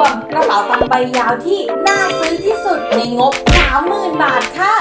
วมกระเป๋าตังค์ใบยาวที่น่าซื้อที่สุดในงบ 30,000 บาทค่ะ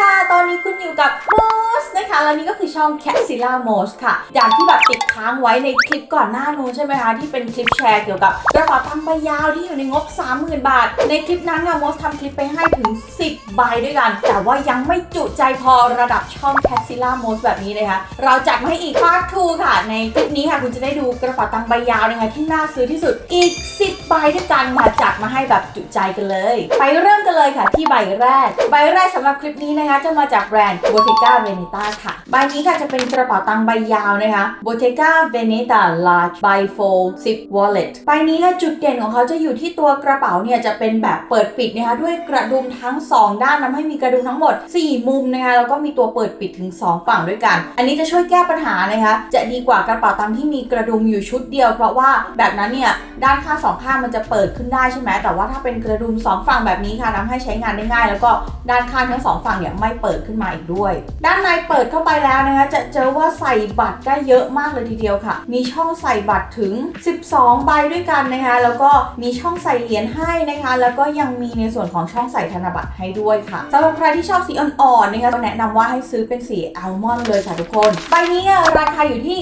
ค่ะ ตอนนี้คุณอยู่กับโมสนะคะ แล้วนี่ก็คือช่อง c a t z i l l a m o s ค่ะ อย่างที่แบบติดค้างไว้ในคลิปก่อนหน้านู้นใช่ไหมคะ ที่เป็นคลิปแชร์เกี่ยวกับกระเป๋าตังค์ใบยาวที่อยู่ในงบ 30,000 บาท ในคลิปนั้นค่ะโมสทำคลิปไปให้ถึง 10 ใบด้วยกัน แต่ว่ายังไม่จุใจพอระดับช่อง c a t z i l l a m o s แบบนี้นะคะ เราจัดมาให้อีกพาร์ท2ค่ะ ในคลิปนี้ค่ะคุณจะได้ดูกระเป๋าตังค์ใบยาวนะคะที่น่าซื้อที่สุดอีก 10 ใบด้วยกันค่ะจัดมาให้แบบจุใจกันเลย ไปเริ่มกันเลยค่ะที่ใบแรก ใบแรกสำหรับคลิปนี้นะคะจะมาจากแบรนด์ Bottega Veneta ค่ะ ใบนี้ค่ะจะเป็นกระเป๋าตังค์ใบยาวนะคะ Bottega Veneta Large Bifold Zip Wallet ใบนี้ค่ะจุดเด่นของเขาจะอยู่ที่ตัวกระเป๋าเนี่ยจะเป็นแบบเปิดปิดนะคะด้วยกระดุมทั้ง 2 ด้านทำให้มีกระดุมทั้งหมด 4 มุมนะคะแล้วก็มีตัวเปิดปิดถึง 2 ฝั่งด้วยกัน อันนี้จะช่วยแก้ปัญหานะคะจะดีกว่ากระเป๋าตังค์ที่มีกระดุมอยู่ชุดเดียว เพราะว่าแบบนั้นเนี่ยด้านข้างสองข้างมันจะเปิดขึ้นได้ใช่ไหมแต่ว่าถ้าเป็นกระดุมสองฝั่งแบบนี้ค่ะทำให้ใช้งานได้ง่าย แล้วก็ด้านข้างทั้งสองฝั่งเนี่ยไม่เปิดขึ้นมาอีกด้วย ด้านในเปิดเข้าไปแล้วนะคะจะเจอว่าใส่บัตรได้เยอะมากเลยทีเดียวค่ะ มีช่องใส่บัตรถึง 12 ใบด้วยกันนะคะแล้วก็มีช่องใส่เหรียญให้นะคะ แล้วก็ยังมีในส่วนของช่องใส่ธนบัตรให้ด้วยค่ะสำหรับใครที่ชอบสีอ่อนๆนะคะก็แนะนำว่าให้ซื้อเป็นสีอัลมอนด์เลยค่ะทุกคนใบนี้ราคาอยู่ที่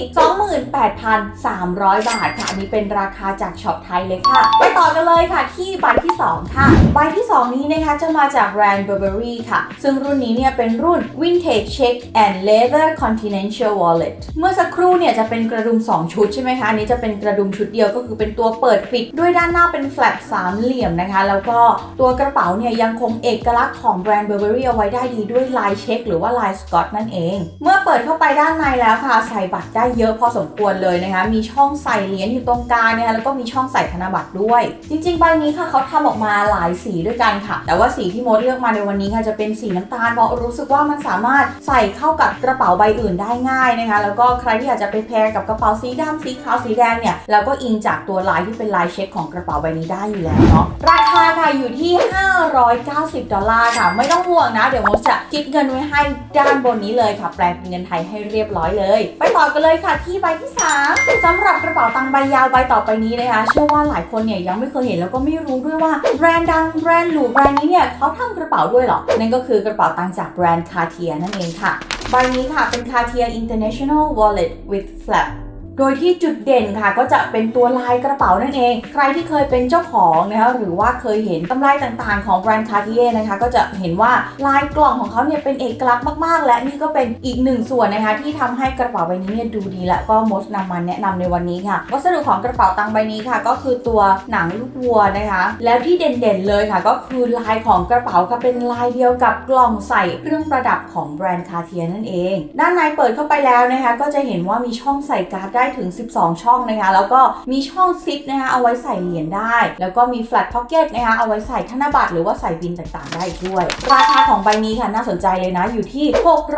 28,300 บาทค่ะอันนี้เป็นราคาจากช็อปไทยเลยค่ะ ไปต่อกันเลยค่ะที่ใบที่ 2 ค่ะ ใบที่ 2 นี้นะคะจะมาจากแบรนด์ Burberry ค่ะ ซึ่งรุ่นนี้เนี่ยเป็นรุ่น Vintage Check and Leather Continental Wallet เมื่อสักครู่เนี่ยจะเป็นกระดุม 2 ชุดใช่ไหมคะ อันนี้จะเป็นกระดุมชุดเดียวก็คือเป็นตัวเปิดปิด ด้วยด้านหน้าเป็นแฟลปสามเหลี่ยมนะคะ แล้วก็ตัวกระเป๋าเนี่ยยังคงเอกลักษณ์ของแบรนด์ Burberry เอาไว้ได้ดีด้วยลายเช็คหรือว่าลายสกอตนั่นเอง เมื่อเปิดเข้าไปด้านในแล้วค่ะ ใส่บัตรได้เยอะพอสมควรเลยนะคะ มีช่องใส่เหรียญอยู่ตรงกลางนะคะแล้วก็มีช่องใส่ธนบัตรด้วย จริงๆใบนี้ค่ะเขาทำออกมาหลายสีด้วยกันค่ะ แต่ว่าสีที่มดเลือกมาในวันนี้ค่ะจะเป็นสีน้ำตาลเพราะรู้สึกว่ามันสามารถใส่เข้ากับกระเป๋าใบอื่นได้ง่ายนะคะ แล้วก็ใครที่อยากจะไปแพรกับกระเป๋าสีดำสีขาวสีแดงเนี่ยเราก็อิงจากตัวลายที่เป็นลายเช็คของกระเป๋าใบนี้ได้อยู่แล้วเนาะราคาค่ะอยู่ที่ 590 ดอลลาร์ค่ะ ไม่ต้องห่วงนะ เดี๋ยวมดจะคิดเงินไว้ให้ด้านบนนี้เลยค่ะ แปลงเป็นเงินไทยให้เรียบร้อยเลย ไปต่อกันเลยค่ะที่ใบที่สามสำหรับกระเป๋าตังค์ใบยาวใบต่อไปนี้นะคะเชื่อว่าหลายคนเนี่ยยังไม่เคยเห็นแล้วก็ไม่รู้ด้วยว่าแบรนด์ดังแบรนด์หรูแบรนด์นี้เนี่ยเขาทำกระเป๋าด้วยหรอนั่นก็คือกระเป๋าตังจากแบรนด์คาเทียนั่นเองค่ะ ใบนี้ค่ะเป็นคาเทีย International Wallet with Flap ดยที่จุดเด่นค่ะก็จะเป็นตัวลายกระเป๋านั่นเอง ใครที่เคยเป็นเจ้าของนะคะหรือว่าเคยเห็นกำไรต่างๆของแบรนด์ Cartier นะคะ ก็จะเห็นว่าลายกล่องของเขาเนี่ยเป็นเอกลักษณ์มากๆ และนี่ก็เป็นอีกหนึ่งส่วนนะคะ ที่ทำให้กระเป๋าใบนี้เนี่ยดูดีและก็มดนำมาแนะนำในวันนี้ค่ะวัสดุของกระเป๋าตังใบนี้ค่ะ ก็คือตัวหนังลูกวัวนะคะ แล้วที่เด่นๆเลยค่ะ ก็คือลายของกระเป๋าค่ะเป็นลายเดียวกับกล่องใส่เครื่องประดับของแบรนด์ Cartier นั่นเอง ด้านในเปิดเข้าไปแล้วนะคะ ก็จะเห็นว่ามีช่องใส่การ์ดได้ถึง 12 ช่องนะคะ แล้วก็มีช่องซิปนะคะ เอาไว้ใส่เหรียญได้ แล้วก็มี flat pocket นะคะ เอาไว้ใส่ธนบัตรหรือว่าใส่บินต่างๆ ได้อีกด้วย ราคาของใบนี้ค่ะน่าสนใจเลยนะ อยู่ที่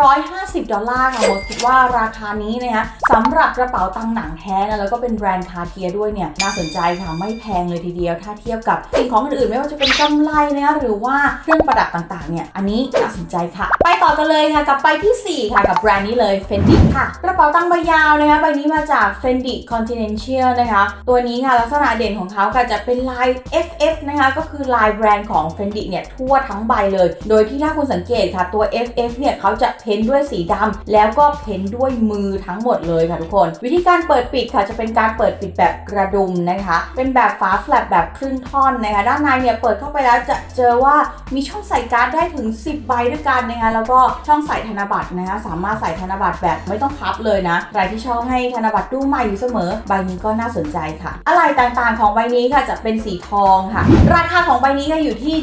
650 ดอลลาร์ค่ะโมคิดว่าราคานี้นะคะสำหรับกระเป๋าตังหนังแท้นะแล้วก็เป็นแบรนด์คาเทียด้วยเนี่ยน่าสนใจค่ะไม่แพงเลยทีเดียว ถ้าเทียบกับสิ่งของอื่นๆไม่ว่าจะเป็นกำไรนะคะหรือว่าเครื่องประดับต่างๆเนี่ยอันนี้น่าสนใจค่ะ ไปต่อกันเลยค่ะกับใบที่ 4 ค่ะกับแบรนด์นี้เลย Fendi ค่ะกระเป๋าตังใบยาวนะคะใบนี้มาจาก Fendi Continental นะคะ ตัวนี้ค่ะลักษณะเด่นของเขาค่ะจะเป็นลาย FF นะคะ ก็คือลายแบรนด์ของ Fendi เนี่ยทั่วทั้งใบเลย โดยที่ถ้าคุณสังเกตค่ะตัว FF เนี่ยเขาจะเพ้นด้วยสีดำแล้วก็เพ้นด้วยมือทั้งหมดเลยค่ะทุกคน วิธีการเปิดปิดค่ะจะเป็นการเปิดปิดแบบกระดุมนะคะ เป็นแบบฝาแฟลตแบบครึ่งท่อนนะคะ ด้านในเนี่ยเปิดเข้าไปแล้วจะเจอว่ามีช่องใส่การ์ดได้ถึง 10 ใบด้วยกันนะคะแล้วก็ช่องใส่ธนบัตรนะคะสามารถใส่ธนบัตรแบบไม่ต้องพับเลยนะใครที่ชอบให้ธนบัตรดูใหม่อยู่เสมอ ใบนี้ก็น่าสนใจค่ะ อะไรต่างๆของใบนี้ค่ะจะเป็นสีทองค่ะ ราคาของใบนี้ก็อยู่ที่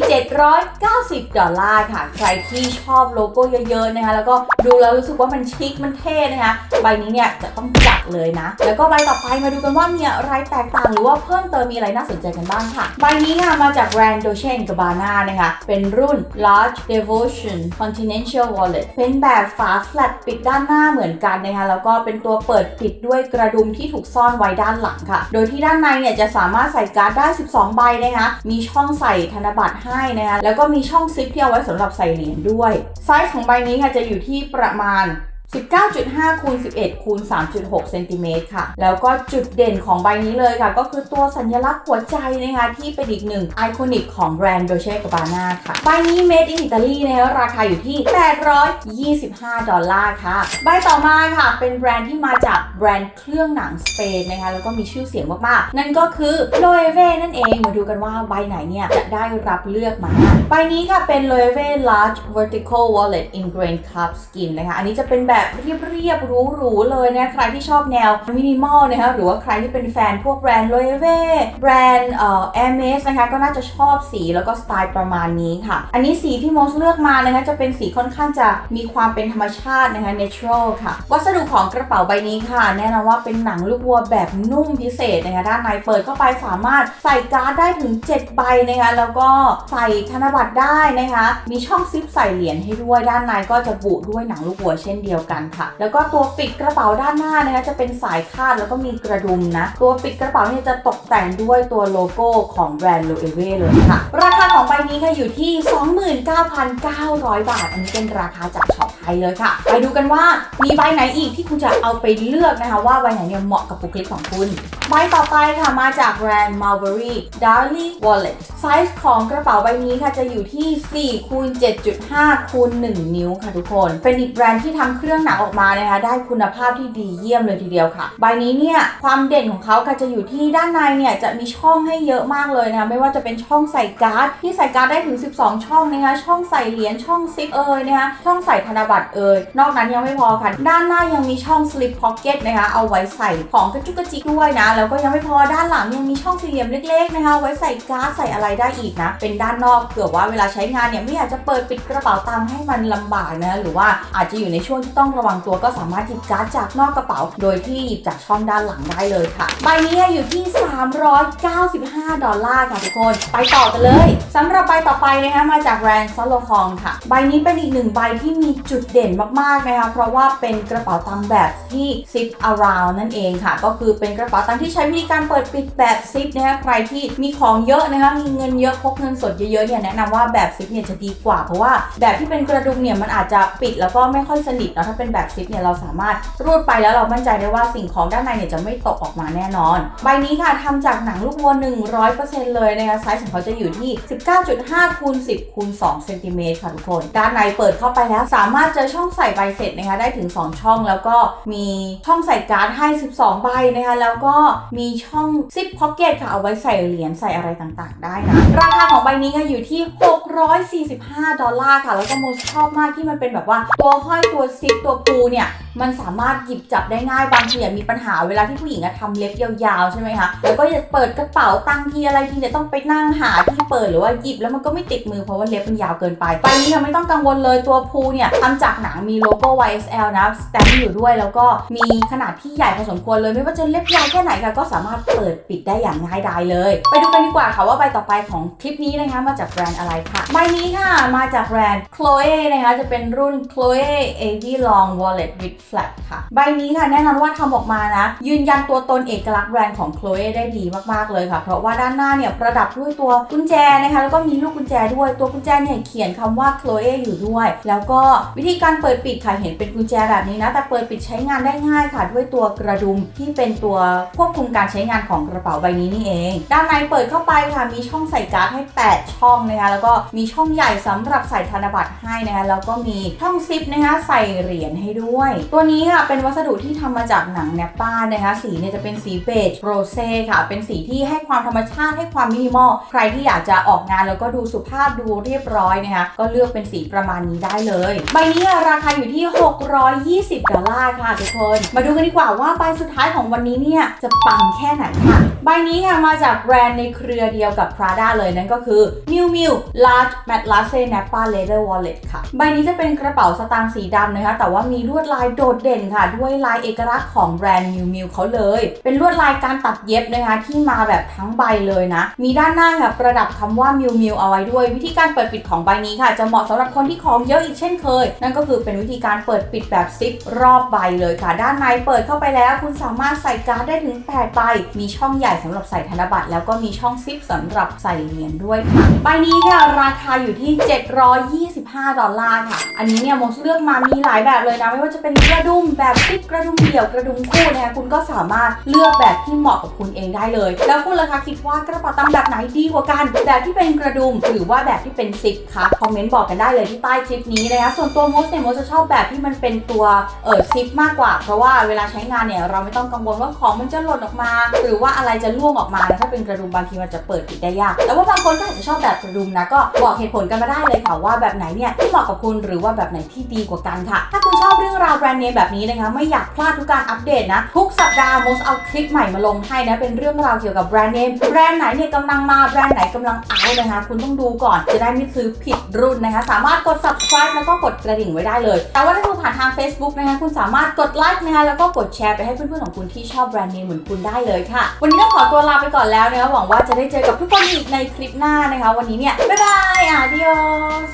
790 ดอลลาร์ค่ะ ใครที่ชอบโลโก้เยอะๆนะคะ แล้วก็ดูแล้วรู้สึกว่ามันชิค มันเท่นะคะ ใบนี้เนี่ยจะต้องจัดเลยนะ แล้วก็ใบต่อไปมาดูกันว่ามีอะไรแตกต่างหรือว่าเพิ่มเติมมีอะไรน่าสนใจกันบ้างค่ะ ใบนี้ค่ะมาจากแบรนด์ Dolce Gabbana นะคะ เป็นรุ่น Large Devotion Continental Wallet เป็นแบบฝาแฟลตปิดด้านหน้าเหมือนกันนะคะ แล้วก็เป็นตัวเปิดปิดด้วยกระดุมที่ถูกซ่อนไว้ด้านหลังค่ะ โดยที่ด้านในเนี่ยจะสามารถใส่การ์ดได้ 12 ใบนะคะ มีช่องใส่ธนบัตรให้นะคะ แล้วก็มีช่องซิปที่เอาไว้สำหรับใส่เหรียญด้วย ไซส์ของใบนี้ค่ะจะอยู่ที่ประมาณ 19.5คูณ11คูณ3.6เซนติเมตรค่ะ แล้วก็จุดเด่นของใบนี้เลยค่ะ ก็คือตัวสัญลักษณ์หัวใจนะคะ ที่เป็นอีกหนึ่งไอคอนิกของแบรนด์ Dolce Gabbana ค่ะ ใบนี้ made in Italy นะคะราคาอยู่ที่ 825 ดอลลาร์ค่ะ ใบต่อมาค่ะ เป็นแบรนด์ที่มาจากแบรนด์เครื่องหนังสเปนนะคะ แล้วก็มีชื่อเสียงมากๆ นั่นก็คือ Loewe นั่นเอง มาดูกันว่าใบไหนเนี่ยจะได้รับเลือกมา ใบนี้ค่ะเป็น Loewe Large Vertical Wallet in Grain Cup Skin นะคะ อันนี้จะเป็นแบบแบบเรียบๆหรูๆเลยนะใครที่ชอบแนวมินิมอลนะคะหรือว่าใครที่เป็นแฟนพวกแบรนด์ Loewe แบรนด์เอ่อ Hermes นะคะก็น่าจะชอบสีแล้วก็สไตล์ประมาณนี้ค่ะ อันนี้สีที่มสเลือกมานะคะจะเป็นสีค่อนข้างจะมีความเป็นธรรมชาตินะคะ natural ค่ะ วัสดุของกระเป๋าใบนี้ค่ะ แน่นอนว่าเป็นหนังลูกวัวแบบนุ่มพิเศษนะคะด้านในเปิดเข้าไปสามารถใส่การ์ดได้ถึง 7 ใบนะคะแล้วก็ใส่ธนบัตรได้นะคะ มีช่องซิปใส่เหรียญให้ด้วยด้านในก็จะบุด้วยหนังลูกวัวเช่นเดียวกันค่ะ แล้วก็ตัวปิดกระเป๋าด้านหน้านะคะจะเป็นสายคาดแล้วก็มีกระดุมนะ ตัวปิดกระเป๋าเนี่ยจะตกแต่งด้วยตัวโลโก้ของแบรนด์ Loewe เลยค่ะ ราคาของใบนี้ค่ะอยู่ที่ 29,900 บาท อันนี้เป็นราคาจากช็อปไทยเลยค่ะ ไปดูกันว่ามีใบไหนอีกที่คุณจะเอาไปเลือกนะคะว่าใบไหนเนี่ยเหมาะกับบุคลิกของคุณใบต่อไปค่ะมาจากแบรนด์ Mulberry Darly Wallet ไซส์ของกระเป๋าใบนี้ค่ะจะอยู่ที่4คูณ7.5คูณ1นิ้วค่ะทุกคน เป็นอีกแบรนด์ที่ทำเครื่องหนังออกมานะคะได้คุณภาพที่ดีเยี่ยมเลยทีเดียวค่ะ ใบนี้เนี่ยความเด่นของเขาค่ะจะอยู่ที่ด้านในเนี่ยจะมีช่องให้เยอะมากเลยนะคะไม่ว่าจะเป็นช่องใส่การ์ดที่ใส่การ์ดได้ถึง 12 ช่องนะคะช่องใส่เหรียญช่องซิปเอยนะคะช่องใส่ธนบัตรเอยนอกนั้นยังไม่พอค่ะ ด้านหน้ายังมีช่อง slip pocket นะคะเอาไว้ใส่ของกระจุกกระจิกด้วยนะ แล้วก็ยังไม่พอด้านหลังยังมีช่องสี่เหลี่ยมเล็กๆนะคะไว้ใส่การ์ดใส่อะไรได้อีกนะ เป็นด้านนอกเผื่อว่าเวลาใช้งานเนี่ยไม่อยากจะเปิดปิดกระเป๋าตังค์ให้มันลำบากนะหรือว่าอาจจะอยู่ในช่วงที่ต้องระวังตัวก็สามารถหยิบการ์ดจากนอกกระเป๋า โดยที่หยิบจากช่องด้านหลังได้เลยค่ะ ใบนี้อยู่ที่ 395 ดอลลาร์ค่ะทุกคน ไปต่อกันเลยสำหรับใบต่อไปนะคะมาจากแบรนด์ซอลโลคองค่ะ ใบนี้เป็นอีกหนึ่งใบที่มีจุดเด่นมากๆนะคะเพราะว่าเป็นกระเป๋าตังค์แบบที่ zip around นั่นเองค่ะ ก็คือเป็นกระเป๋าตังค์ที่ใช้วิธีการเปิดปิดแบบซิปนะคะใครที่มีของเยอะนะคะมีเงินเยอะพกเงินสดเยอะๆเนี่ยแนะนำว่าแบบซิปเนี่ยจะดีกว่า เพราะว่าแบบที่เป็นกระดุมเนี่ยมันอาจจะปิดแล้วก็ไม่ค่อยสนิทเนาะถ้าเป็นแบบซิปเนี่ยเราสามารถรูดไปแล้วเรามั่นใจได้ว่าสิ่งของด้านในเนี่ยจะไม่ตกออกมาแน่นอน ใบนี้ค่ะทำจากหนังลูกวัว 100%เลยนะคะไซส์ของเขาจะอยู่ที่ 19.5คูณ10คูณ2เซนติเมตรค่ะทุกคน ด้านในเปิดเข้าไปแล้วสามารถเจอช่องใส่ใบเสร็จนะคะได้ถึง 2 ช่องแล้วก็มีช่องใส่การ์ดให้ 12 ใบนะคะแล้วก็มีช่องซิปพ็อกเก็ตค่ะเอาไว้ใส่เหรียญใส่อะไรต่างๆ ได้นะราคาของใบนี้ค่ะอยู่ที่ 645 ดอลลาร์ค่ะ แล้วก็โมชอบมากที่มันเป็นแบบว่าตัวห้อยตัวซิปตัวปูเนี่ย มันสามารถหยิบจับได้ง่ายบางทีอะมีปัญหาเวลาที่ผู้หญิงอะทำเล็บยาวๆใช่ไหมคะแล้วก็จะเปิดกระเป๋าตังทีอะไรทีเนี่ยต้องไปนั่งหาที่เปิดหรือว่าหยิบแล้วมันก็ไม่ติดมือเพราะว่าเล็บมันยาวเกินไปใบนี้ค่ะไม่ต้องกังวลเลยตัวพูเนี่ยทำจากหนังมีโลโก้ YSL นะสแตมป์อยู่ด้วย แล้วก็มีขนาดที่ใหญ่พอสมควรเลย ไม่ว่าจะเล็บยาวแค่ไหนค่ะก็สามารถเปิดปิดได้อย่างง่ายดายเลย ไปดูกันดีกว่าค่ะว่าใบต่อไปของคลิปนี้นะคะมาจากแบรนด์อะไรค่ะใบนี้ค่ะมาจากแบรนด์ Chloe นะคะจะเป็นรุ่น Chloe a v y l o Long Wallet with Flap ค่ะ ใบนี้ค่ะแน่นอนว่าทำออกมานะ ยืนยันตัวตนเอกลักษณ์แบรนด์ของ Chloe ได้ดีมากๆเลยค่ะ เพราะว่าด้านหน้าเนี่ยประดับด้วยตัวกุญแจนะคะ แล้วก็มีลูกกุญแจด้วยตัวกุญแจเนี่ยเขียนคำว่า Chloe อยู่ด้วย แล้วก็วิธีการเปิดปิดค่ะเห็นเป็นกุญแจแบบนี้นะ แต่เปิดปิดใช้งานได้ง่ายค่ะ ด้วยตัวกระดุมที่เป็นตัวควบคุมการใช้งานของกระเป๋าใบนี้นี่เอง ด้านในเปิดเข้าไปค่ะมีช่องใส่การ์ดให้ 8 ช่องนะคะแล้วก็มีช่องใหญ่สำหรับใส่ธนบัตรให้นะคะแล้วก็มีช่องซิปนะคะใส่เหรียญให้ด้วย ตัวนี้ค่ะเป็นวัสดุที่ทำมาจากหนังแนปป้านะคะ สีเนี่ยจะเป็นสีเบจโรเซ่ค่ะ เป็นสีที่ให้ความธรรมชาติให้ความมินิมอล ใครที่อยากจะออกงานแล้วก็ดูสุภาพดูเรียบร้อยนะคะ ก็เลือกเป็นสีประมาณนี้ได้เลย ใบนี้ราคาอยู่ที่ 620 ดอลลาร์ค่ะทุกคน มาดูกันดีกว่าว่าใบสุดท้ายของวันนี้เนี่ยจะปังแค่ไหนค่ะใบนี้ค่ะมาจากแบรนด์ในเครือเดียวกับ Prada เลยนั่นก็คือ Miu Miu Large Matte Lace Napa Leather Wallet ค่ะ ใบนี้จะเป็นกระเป๋าสตางค์สีดำนะคะแต่ว่ามีลวดลายโดดเด่นค่ะ ด้วยลายเอกลักษณ์ของแบรนด์ Miu Miu เขาเลย เป็นลวดลายการตัดเย็บนะคะ ที่มาแบบทั้งใบเลยนะ มีด้านหน้าค่ะประดับคำว่า Miu Miu เอาไว้ด้วย วิธีการเปิดปิดของใบนี้ค่ะ จะเหมาะสำหรับคนที่ของเยอะอีกเช่นเคย นั่นก็คือเป็นวิธีการเปิดปิดแบบซิปรอบใบเลยค่ะ ด้านในเปิดเข้าไปแล้ว คุณสามารถใส่การ์ดได้ถึง8ใบมีช่องใหญ่สำหรับใส่ธนบัตรแล้วก็มีช่องซิปสำหรับใส่เหรียญด้วยค่ะใบนี้ค่ะราคาอยู่ที่ 725 ดอลลาร์ค่ะ อันนี้เนี่ยโมสเลือกมามีหลายแบบเลยนะไม่ว่าจะเป็นกระดุมแบบซิปกระดุมเดี่ยวกระดุมคู่นะคะคุณก็สามารถเลือกแบบที่เหมาะกับคุณเองได้เลย แล้วคุณล่ะคะคิดว่ากระเป๋าตังค์แบบไหนดีกว่ากัน แบบที่เป็นกระดุมหรือว่าแบบที่เป็นซิปคะคอมเมนต์บอกกันได้เลยที่ใต้คลิปนี้นะคะส่วนตัวโมสเนี่ยโมสจะชอบแบบที่มันเป็นตัวเออซิปมากกว่า เพราะว่าเวลาใช้งานเนี่ยเราไม่ต้องกังวลว่าของมันจะหล่นออกมา หรือว่าอะไรจะล่วงออกมาถ้าเป็นกระดุมบางทีมันจะเปิดปิดได้ยากแต่ว่าบางคนก็อาจจะชอบแบบกระดุมนะก็บอกเหตุผลกันมาได้เลยค่ะว่าแบบไหนเนี่ยที่เหมาะกับคุณหรือว่าแบบไหนที่ดีกว่ากันค่ะถ้าคุณชอบเรื่องราวแบรนด์เนมแบบนี้นะคะ ไม่อยากพลาดทุกการอัปเดตนะ ทุกสัปดาห์โมสเอาคลิปใหม่มาลงให้นะ เป็นเรื่องราวเกี่ยวกับแบรนด์เนม แบรนด์ไหนเนี่ยกำลังมา แบรนด์ไหนกำลังเอานะคะ คุณต้องดูก่อนจะได้ไม่ซื้อผิดรุ่นนะคะ สามารถกด subscribe แล้วก็กดกระดิ่งไว้ได้เลย แต่ว่าถ้าดูผ่านทาง Facebook นะคะ คุณสามารถกดไลค์นะคะ แล้วก็กดแชร์ไปให้เพื่อนๆของคุณที่ชอบแบรนด์เนมเหมือนคุณได้เลยค่ะ วันนี้ต้องขอตัวลาไปก่อนแล้วนะคะ หวังว่าจะได้เจอกับทุกคนอีกในคลิปหน้านะคะ วันนี้เนี่ย บ๊ายบาย adios